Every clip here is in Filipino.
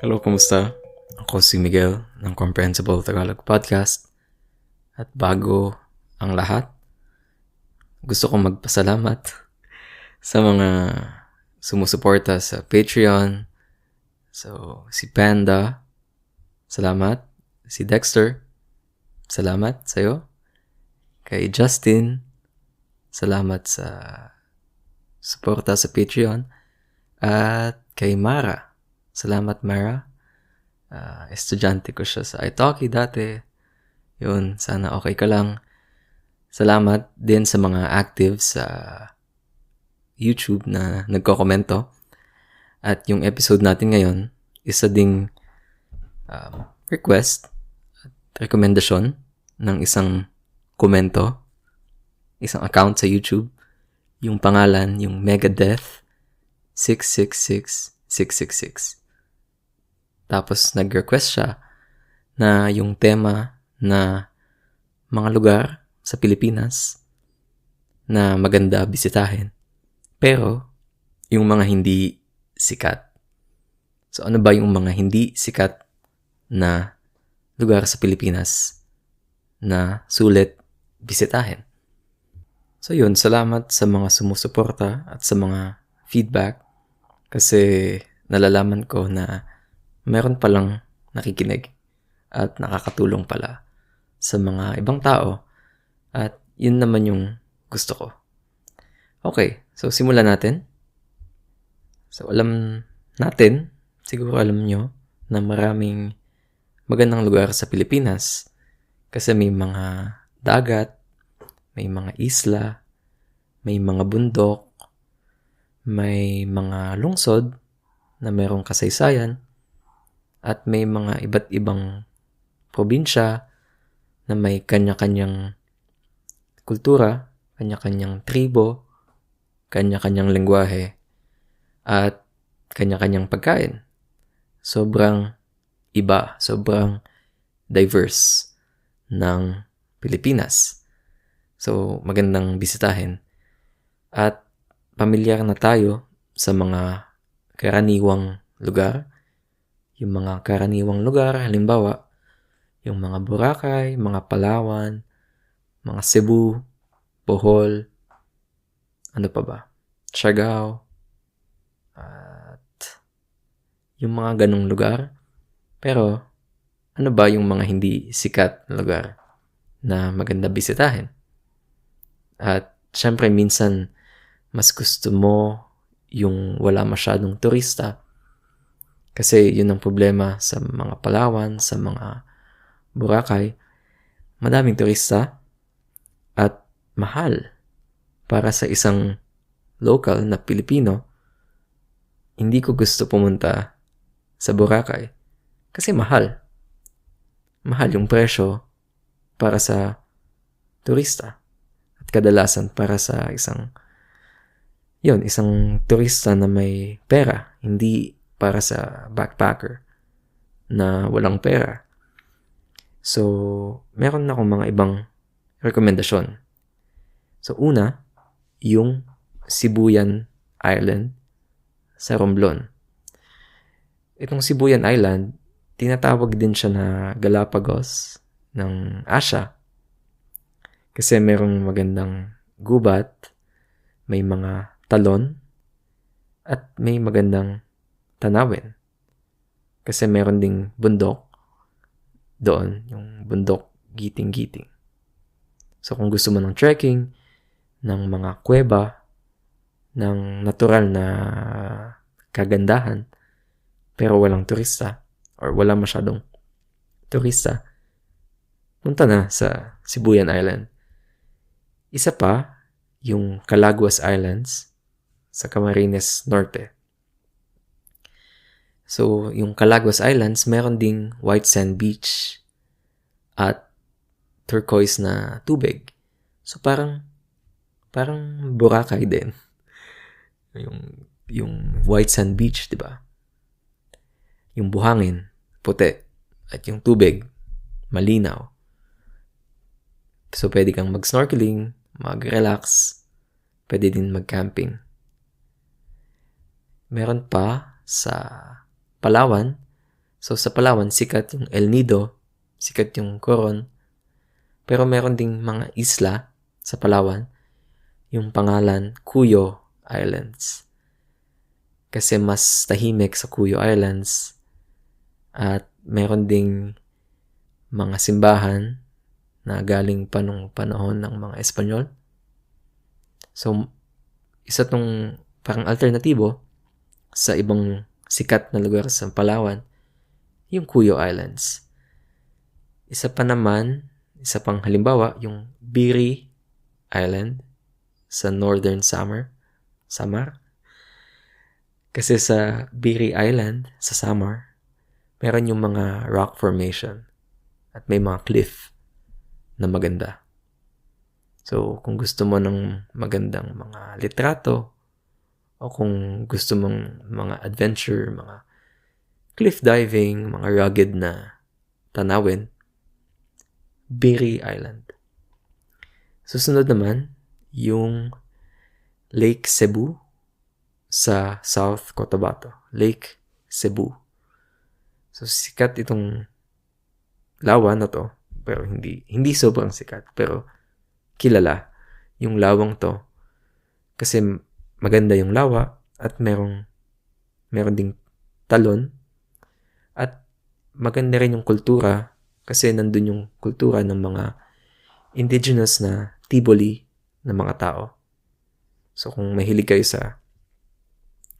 Hello, kumusta? Ako si Miguel ng Comprehensible Tagalog Podcast. At bago ang lahat, gusto kong magpasalamat sa mga sumusuporta sa Patreon. So, si Panda, salamat. Si Dexter, salamat sa'yo. Kay Justin, salamat sa suporta sa Patreon. At kay Mara, salamat Mara. Uh, estudyante ko siya sa Italki dati. Yun, sana okay ka lang. Salamat din sa mga active sa YouTube na nagko-komento. At yung episode natin ngayon, isa ding um, request at rekomendasyon ng isang komento, isang account sa YouTube. Yung pangalan, yung Megadeth 666666. Tapos nag-request siya na yung tema na mga lugar sa Pilipinas na maganda bisitahin. Pero yung mga hindi sikat. So ano ba yung mga hindi sikat na lugar sa Pilipinas na sulit bisitahin? So yun, salamat sa mga sumusuporta at sa mga feedback kasi nalalaman ko na meron palang nakikinig at nakakatulong pala sa mga ibang tao at yun naman yung gusto ko. Okay, so simulan natin. So alam natin, siguro alam nyo, na maraming magandang lugar sa Pilipinas kasi may mga dagat, may mga isla, may mga bundok, may mga lungsod na mayroong kasaysayan at may mga iba't ibang probinsya na may kanya-kanyang kultura, kanya-kanyang tribo, kanya-kanyang lengguwahe, at kanya-kanyang pagkain. Sobrang iba, sobrang diverse ng Pilipinas. So, magandang bisitahin. At pamilyar na tayo sa mga karaniwang lugar. Yung mga karaniwang lugar, halimbawa, yung mga Boracay, mga Palawan, mga Cebu, Bohol, ano pa ba? Siargao, at yung mga ganong lugar. Pero, ano ba yung mga hindi sikat na lugar na maganda bisitahin? At syempre minsan mas gusto mo yung wala masyadong turista. Kasi yun ang problema sa mga Palawan, sa mga Boracay. Madaming turista at mahal para sa isang local na Pilipino. Hindi ko gusto pumunta sa Boracay kasi mahal. Mahal yung presyo para sa turista at kadalasan para sa isang yon isang turista na may pera, hindi para sa backpacker na walang pera. So, meron na akong mga ibang rekomendasyon. So, una, yung Sibuyan Island sa Romblon. Itong Sibuyan Island, tinatawag din siya na Galapagos ng Asia. Kasi merong magandang gubat, may mga talon, at may magandang tanawin. Kasi meron ding bundok doon, yung bundok giting-giting. So kung gusto mo ng trekking, ng mga kuweba, ng natural na kagandahan, pero walang turista, or wala masyadong turista, punta na sa Sibuyan Island. Isa pa, yung Calaguas Islands, sa Camarines Norte. So, yung Calaguas Islands, meron ding white sand beach at turquoise na tubig. So, parang, parang Boracay din. Yung, yung white sand beach, di ba? Yung buhangin, puti. At yung tubig, malinaw. So, pwede kang mag-snorkeling, mag-relax, pwede din mag-camping. Meron pa sa Palawan, So sa Palawan, sikat yung El Nido, sikat yung Coron. Pero meron ding mga isla sa Palawan, yung pangalan Cuyo Islands. Kasi mas tahimik sa Cuyo Islands. At meron ding mga simbahan na galing pa nung panahon ng mga Espanyol. So, isa tong parang alternatibo sa ibang sikat na lugar sa Palawan, yung Cuyo Islands. Isa pa naman, isa pang halimbawa, yung Biri Island sa Northern Samar. Samar. Kasi sa Biri Island, sa Samar, meron yung mga rock formation at may mga cliff na maganda. So, kung gusto mo ng magandang mga litrato, o kung gusto mong mga adventure, mga cliff diving, mga rugged na tanawin, Biri Island. Susunod naman, yung Lake Cebu sa South Cotabato. Lake Cebu. So, sikat itong lawa na to. Pero hindi, hindi sobrang sikat. Pero kilala yung lawang to. Kasi maganda yung lawa at merong meron ding talon at maganda rin yung kultura kasi nandun yung kultura ng mga indigenous na Tiboli na mga tao. So kung mahilig kayo sa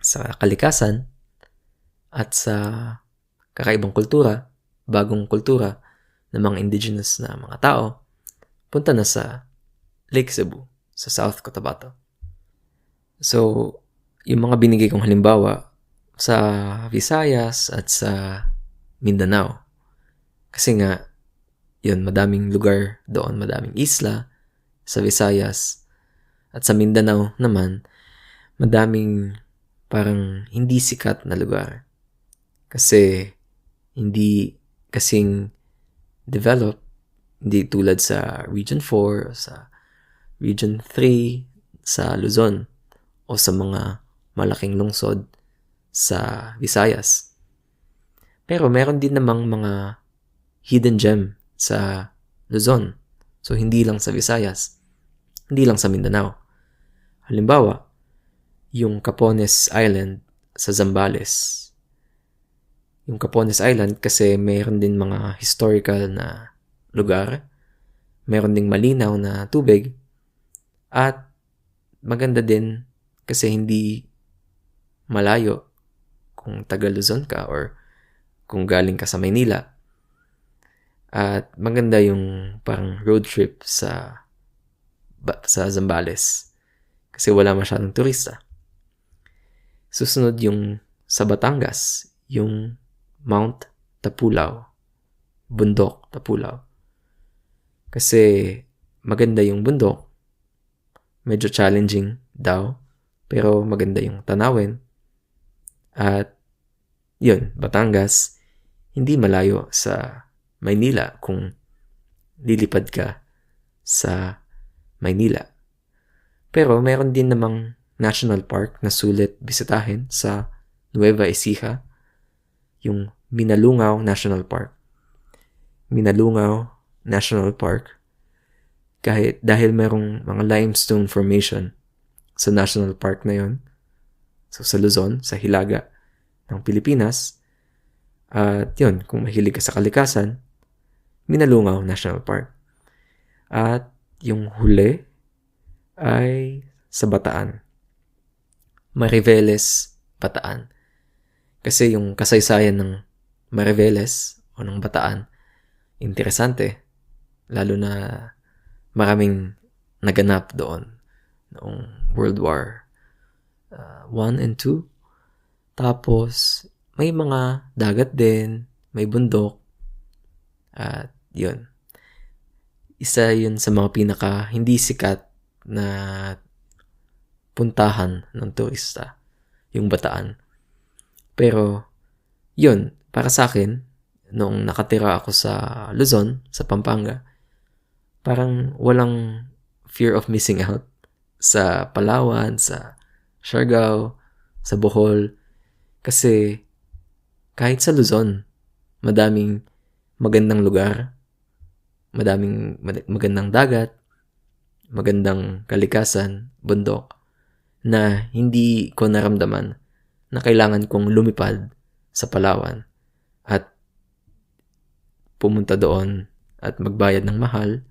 sa kalikasan at sa kakaibang kultura, bagong kultura ng mga indigenous na mga tao, punta na sa Lake Cebu, sa South Cotabato. So, yung mga binigay kong halimbawa sa Visayas at sa Mindanao. Kasi nga, yun, madaming lugar doon, madaming isla sa Visayas. At sa Mindanao naman, madaming parang hindi sikat na lugar. Kasi hindi kasing develop, hindi tulad sa Region 4, sa Region 3, sa Luzon o sa mga malaking lungsod sa Visayas. Pero meron din namang mga hidden gem sa Luzon. So, hindi lang sa Visayas. Hindi lang sa Mindanao. Halimbawa, yung Capones Island sa Zambales. Yung Capones Island kasi meron din mga historical na lugar. Meron ding malinaw na tubig. At maganda din kasi hindi malayo kung taga Luzon ka or kung galing ka sa Maynila. At maganda yung parang road trip sa sa Zambales kasi wala masyadong turista. Susunod yung sa Batangas, yung Mount Tapulaw, Bundok Tapulaw. Kasi maganda yung bundok, medyo challenging daw, pero maganda yung tanawin. At yun, Batangas, hindi malayo sa Maynila kung lilipad ka sa Maynila. Pero meron din namang national park na sulit bisitahin sa Nueva Ecija, yung Minalungaw National Park. Minalungaw National Park kahit dahil merong mga limestone formation sa national park na yon. So sa Luzon, sa Hilaga ng Pilipinas. At yun, kung mahilig ka sa kalikasan, Minalungaw National Park. At yung huli ay sa Bataan. Mariveles, Bataan. Kasi yung kasaysayan ng Mariveles o ng Bataan, interesante. Lalo na maraming naganap doon noong World War uh, 1 and 2. Tapos, may mga dagat din, may bundok, at yun. Isa yun sa mga pinaka hindi sikat na puntahan ng turista, yung bataan. Pero, yun, para sa akin, nung nakatira ako sa Luzon, sa Pampanga, parang walang fear of missing out sa Palawan, sa Siargao, sa Bohol. Kasi kahit sa Luzon, madaming magandang lugar, madaming magandang dagat, magandang kalikasan, bundok, na hindi ko naramdaman na kailangan kong lumipad sa Palawan at pumunta doon at magbayad ng mahal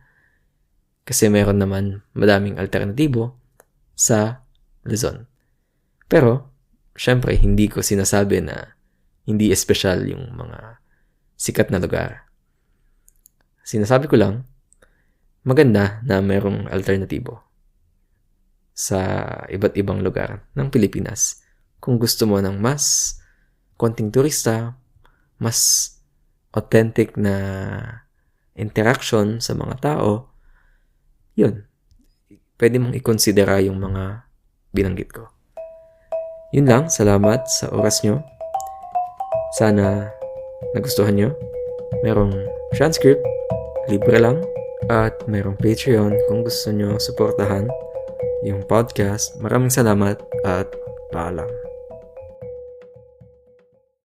kasi meron naman madaming alternatibo sa Luzon. Pero, syempre, hindi ko sinasabi na hindi espesyal yung mga sikat na lugar. Sinasabi ko lang, maganda na merong alternatibo sa iba't ibang lugar ng Pilipinas. Kung gusto mo ng mas konting turista, mas authentic na interaction sa mga tao, yun, pwede mong ikonsidera yung mga binanggit ko. Yun lang, salamat sa oras nyo. Sana nagustuhan nyo. Merong transcript, libre lang, at merong Patreon kung gusto nyo suportahan yung podcast. Maraming salamat at paalam.